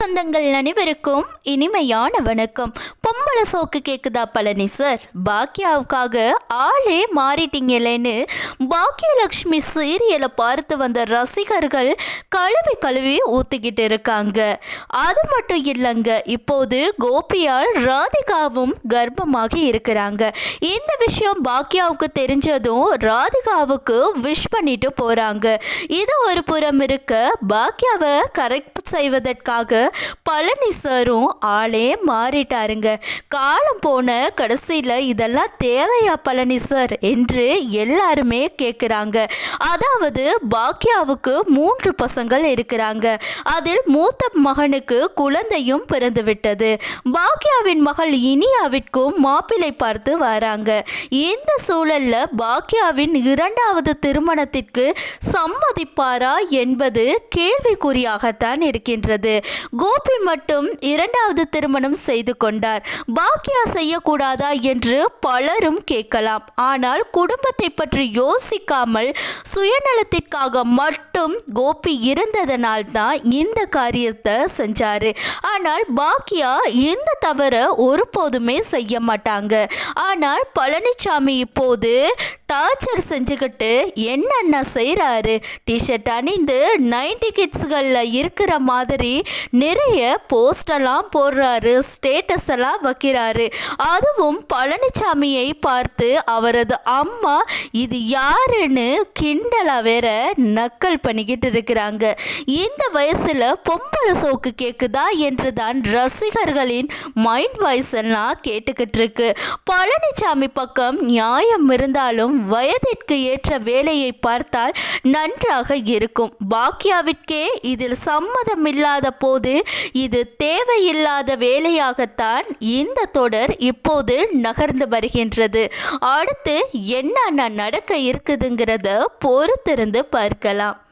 சொந்தங்கள் அனைவருக்கும் இனிமையான வணக்கம். பொம்பளை சோக்கு கேக்குதா பழனி சார் பாக்கியாவுக்காக ஆளே மாறிட்டீங்களேன்னு பாக்கியலக்ஷ்மி சீரியலை பார்த்து வந்த ரசிகர்கள் கழுவி கழுவி ஊத்திக்கிட்டு இருக்காங்க. அது மட்டும் இல்லைங்க இப்போது கோபியால் ராதிகாவும் கர்ப்பமாகி இருக்கிறாங்க. இந்த விஷயம் பாக்கியாவுக்கு தெரிஞ்சதும் ராதிகாவுக்கு விஷ் பண்ணிட்டு போறாங்க. இது ஒரு புறம் இருக்க பாக்கியாவை கரெக்ட் செய்வதற்காக பழனி சாரும் ஆளே மாறிட்டாருங்க. காலம் போன கடைசியில் இதெல்லாம் தேவையா பழனி சார் என்று எல்லாருமே கேட்குறாங்க அதாவது பாக்யாவுக்கு மூன்று பசங்கள் இருக்கிறாங்க. அதில் மூத்த மகனுக்கு குழந்தையும் பிறந்து விட்டது மகள் இனியாவிற்கும் மாப்பிள்ளை பார்த்து வராங்க. இந்த சூழல்ல பாக்யாவின் இரண்டாவது திருமணத்திற்கு சம்மதிப்பாரா என்பது கேள்விக்குறியாகத்தான் இருக்கின்றது. கோபி மட்டும் இரண்டாவது திருமணம் செய்து கொண்டார். பாக்கியா செய்யக்கூடாதா என்று பலரும் கேட்கலாம். ஆனால் குடும்பத்தை பற்றி யோசிக்காமல் சுயநலத்திற்காக மட்டும் கோபி இருந்ததனால் தான் இந்த காரியத்தை செஞ்சாரு. ஆனால் பாக்கியா இந்த தவற ஒருபோதுமே செய்ய மாட்டாங்க. ஆனால் பழனிசாமி இப்போது டார்ச்சர் செஞ்சுக்கிட்டு என்னென்ன செய்கிறாரு டிஷர்ட் அணிந்து நைன்டி கிட்ஸ்களில் இருக்கிற மாதிரி நிறைய போஸ்டெல்லாம் போடுறாரு ஸ்டேட்டஸ் எல்லாம் வைக்கிறாரு. அதுவும் பழனிசாமியை பார்த்து அவரது அம்மா இது யாருன்னு கிண்டலாக வேற நக்கல் பண்ணிக்கிட்டு இருக்கிறாங்க. இந்த வயசில் பொம்பளை சோக்கு கேட்குதா என்று தான் ரசிகர்களின் மைண்ட் வாய்ஸ் எல்லாம் கேட்டுக்கிட்டு இருக்கு. பழனிசாமி பக்கம் நியாயம் இருந்தாலும் வயதிற்கு ஏற்ற வேலையை பார்த்தால் நன்றாக இருக்கும். பாக்கியாவிற்கே இதில் சம்மதம் இல்லாத போது இது தேவையில்லாத வேலையாகத்தான் இந்த தொடர் இப்போது நகர்ந்து வருகின்றது. அடுத்து என்னென்ன நடக்க இருக்குதுங்கிறத பொறுத்திருந்து பார்க்கலாம்.